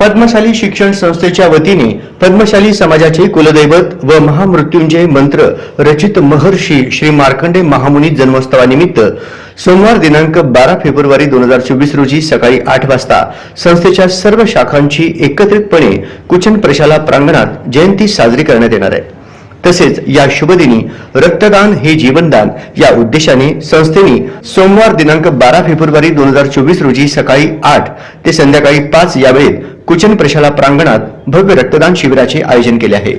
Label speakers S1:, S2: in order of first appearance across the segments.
S1: पद्मशाली शिक्षण संस्थेच्या वतीने पद्मशाली समाजाचे कुलदैवत व महामृत्युंजय मंत्र रचित महर्षी श्री मार्कंडे महामुनी जन्मोत्सवानिमित्त सोमवार दिनांक बारा फेब्रुवारी दोन हजार चोवीस रोजी सकाळी आठ वाजता संस्थेच्या सर्व शाखांची एकत्रितपणे कुचन प्रशाला प्रांगणात जयंती साजरी करण्यात येणार आहे. तसेच या शुभदिनी रक्तदान हे जीवनदान या उद्देशाने संस्थेने सोमवार दिनांक बारा फेब्रुवारी दोन हजार चोवीस रोजी सकाळी आठ ते संध्याकाळी पाच या वेळेत कुचन प्रशाला प्रांगणात भव्य रक्तदान शिबिराचे आयोजन केले आहे.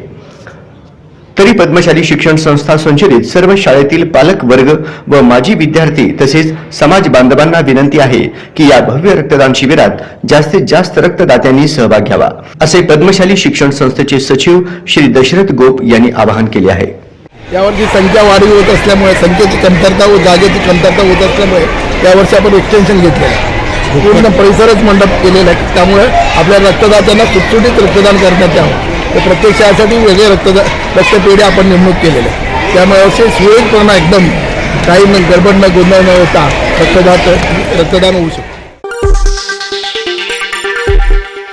S1: तरी पद्मशाली शिक्षण संस्था संचलित सर्व शाळेतील पालक वर्ग व माजी विद्यार्थी तसेच समाज बांधवांना विनंती आहे की या भव्य रक्तदान शिबिरात जास्तीत जास्त रक्तदात्यांनी सहभाग घ्यावा असे पद्मशाली शिक्षण संस्थेचे सचिव श्री दशरथ गोप यांनी आवाहन केले आहे.
S2: यावर्षी संख्या वाढी होत असल्यामुळे संख्येची कमतरता व जागेची कमतरता होत असल्यामुळे यावर्षी आपण एक्सटेन्शन घेतलेलं आहे. पूर्ण परिसरच मंडप केलेला आहे. त्यामुळे आपल्या रक्तदात्यांना सुटसुटीत रक्तदान करण्यात यावं. तर प्रत्येक शहरासाठी वेगळे रक्तदा रक्तपेढी आपण नेमणूक केलेले. आहे त्यामुळे असे सुरळीतपणा एकदम काही गडबड न गोंधळ न होता रक्तदान रक्तदान होऊ शकतो.